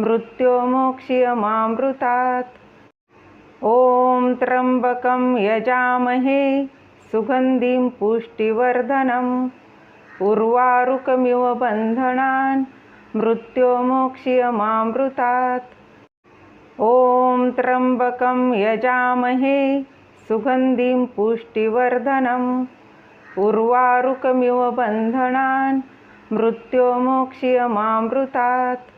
मृत्योमोक्ष्यमामृतात्। ॐ त्र्यम्बकं यजामहे सुगन्धिं पुष्टिवर्धनम्। उर्वारुकमिव बन्धनान् मृत्योमोक्ष्यमामृतात्। ॐ त्र्यम्बकं यजामहे सुगन्धिं पुष्टिवर्धनम्। उर्वारुकमिव बन्धनान् मृत्योमोक्ष्यमामृतात्।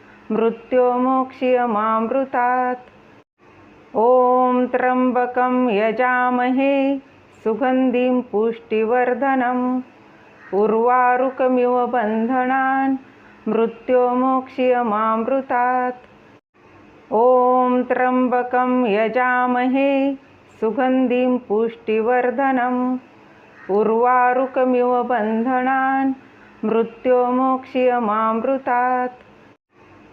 मृत्योमोक्ष्यमामृतात्। ॐ त्र्यम्बकं यजामहे सुगन्धिं पुष्टिवर्धनम्। उर्वारुकमिव बन्धनान् मृत्योमोक्ष्यमामृतात्। ॐ त्र्यम्बकं यजामहे सुगन्धिं पुष्टिवर्धनम्। उर्वारुकमिव बन्धनान् मृत्योमोक्ष्यमामृतात्।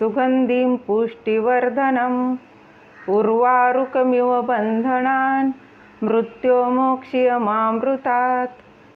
सुगन्धिं पुष्टिवर्धनम् उर्वारुकमिव बन्धनान् मृत्योमोक्ष्यमामृतात्।